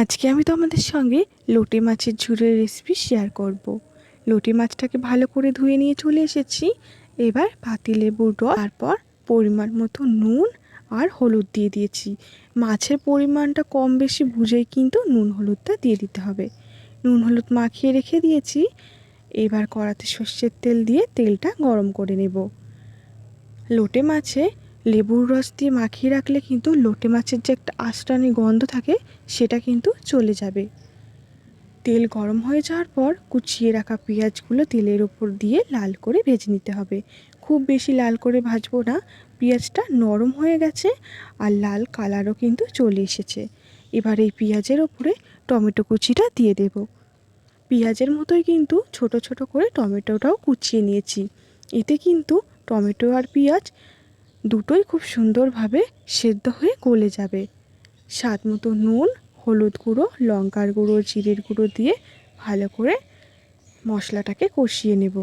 আজকে আমি তোমাদের সঙ্গে লোটে মাছের ঝুলের রেসিপি শেয়ার করব। লোটে মাছটাকে ভালো করে ধুয়ে নিয়ে চলে এসেছি। এবার পাতি লেবুর রস, তারপর পরিমাণ মতো নুন আর হলুদ দিয়ে দিয়েছি। মাছের পরিমাণটা কম বেশি বুঝেই কিন্তু নুন হলুদটা দিয়ে দিতে হবে। নুন হলুদ মাখিয়ে রেখে দিয়েছি। এবার কড়াতে সর্ষের তেল দিয়ে তেলটা গরম করে নেব। লোটে মাছে লেবুর রস দিয়ে মাখিয়ে রাখলে কিন্তু লোটে মাছের যে একটা আষ্টানি গন্ধ থাকে, সেটা কিন্তু চলে যাবে। তেল গরম হয়ে যাওয়ার পর কুচিয়ে রাখা পেঁয়াজগুলো তেলের ওপর দিয়ে লাল করে ভেজে নিতে হবে। খুব বেশি লাল করে ভাজবো না, পেঁয়াজটা নরম হয়ে গেছে আর লাল কালারও কিন্তু চলে এসেছে। এবার এই পেঁয়াজের ওপরে টমেটো কুচিটা দিয়ে দেব। পেঁয়াজের মতোই কিন্তু ছোট ছোট করে টমেটোটাও কুচিয়ে নিয়েছি। এতে কিন্তু টমেটো আর পেঁয়াজ দুটোই খুব সুন্দরভাবে সেদ্ধ হয়ে গলে যাবে। স্বাদ মতো নুন, হলুদ গুঁড়ো, লঙ্কার গুঁড়ো, জিরের গুঁড়ো দিয়ে ভালো করে মশলাটাকে কষিয়ে নেব।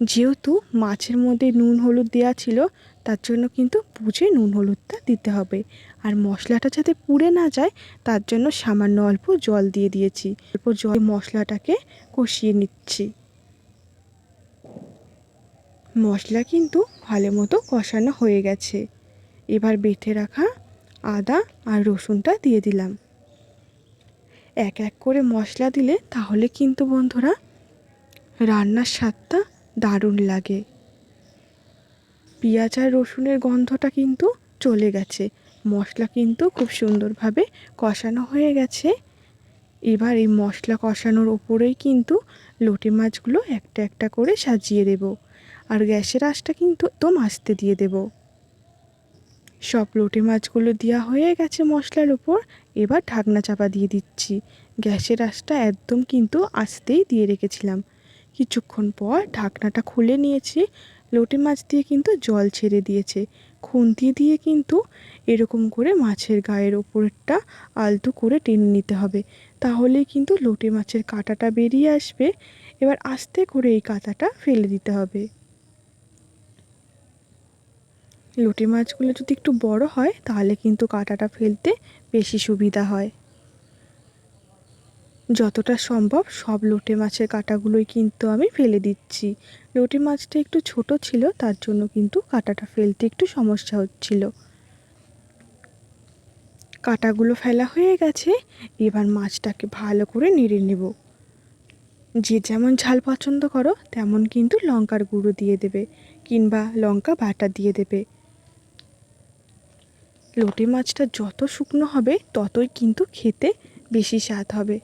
যেহেতু মাছের মধ্যে নুন, হলুদ দেওয়া ছিল, তার জন্য কিন্তু বুঝে নুন, হলুদটা দিতে হবে। আর মশলাটা যাতে পুড়ে না যায়, তার জন্য সামান্য অল্প জল দিয়ে দিয়েছি। অল্প জল মশলাটাকে কষিয়ে নিচ্ছি। মশলা কিন্তু ভালো মতো কষানো হয়ে গেছে। এবার বেটে রাখা আদা আর রসুনটা দিয়ে দিলাম। এক এক করে মশলা দিলে তাহলে কিন্তু বন্ধুরা রান্নার স্বাদটা দারুণ লাগে। পেঁয়াজ আর রসুনের গন্ধটা কিন্তু চলে গেছে। মশলা কিন্তু খুব সুন্দরভাবে কষানো হয়ে গেছে। এবার এই মশলা কষানোর ওপরেই কিন্তু লোটে মাছগুলো একটা একটা করে সাজিয়ে দেবো। আর গ্যাসের আঁচটা কিন্তু একদম আস্তে দিয়ে দেব। সব লোটে মাছগুলো দেওয়া হয়ে গেছে মশলার উপর। এবার ঢাকনা চাপা দিয়ে দিচ্ছি। গ্যাসের আঁচটা একদম কিন্তু আস্তেই দিয়ে রেখেছিলাম। কিছুক্ষণ পর ঢাকনাটা খুলে নিয়েছি। লোটে মাছ দিয়ে কিন্তু জল ছেড়ে দিয়েছে। খুন্তি দিয়ে কিন্তু এরকম করে মাছের গায়ের ওপরটা আলতু করে টেনে নিতে হবে। তাহলেই কিন্তু লোটে মাছের কাঁটাটা বেরিয়ে আসবে। এবার আস্তে করে এই কাঁটাটা ফেলে দিতে হবে। লোটে মাছগুলো যদি একটু বড় হয়, তাহলে কিন্তু কাঁটাটা ফেলতে বেশি সুবিধা হয়। যতটা সম্ভব সব লোটে মাছের কাঁটাগুলোই কিন্তু আমি ফেলে দিচ্ছি। লোটে মাছটা একটু ছোট ছিল, তার জন্য কিন্তু কাঁটাটা ফেলতে একটু সমস্যা হচ্ছিল। কাঁটাগুলো ফেলা হয়ে গেছে, এবার মাছটাকে ভালো করে নেড়ে নেব। যে যেমন ঝাল পছন্দ করো, তেমন কিন্তু লঙ্কার গুঁড়ো দিয়ে দেবে, কিংবা লঙ্কা বাটা দিয়ে দেবে। লোটে মাছটা যত শুকনো হবে, ততই কিন্তু খেতে বেশি স্বাদ হবে।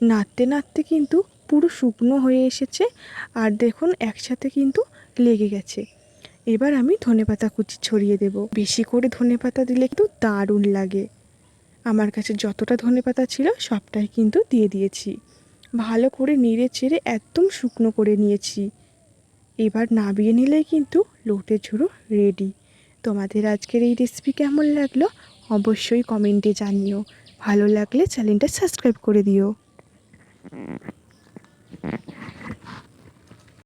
নাড়তে নাড়তে কিন্তু পুরো শুকনো হয়ে এসেছে আর দেখুন একসাথে কিন্তু লেগে গেছে। এবার আমি ধনেপাতা কুচি ছড়িয়ে দেব। বেশি করে ধনেপাতা দিলে কিন্তু দারুণ লাগে। আমার কাছে যতটা ধনেপাতা ছিল সবটাই কিন্তু দিয়ে দিয়েছি। ভালো করে নেড়ে চেড়ে একদম শুকনো করে নিয়েছি। এবার নাবিয়ে নিলেই কিন্তু লোটে ঝুড়ো রেডি তোমাদের আজকের এই রেসিপি কেমন লাগল? অবশ্যই কমেন্টে জানিও। ভালো লাগলে চ্যানেলটা সাবস্ক্রাইব করে দিও।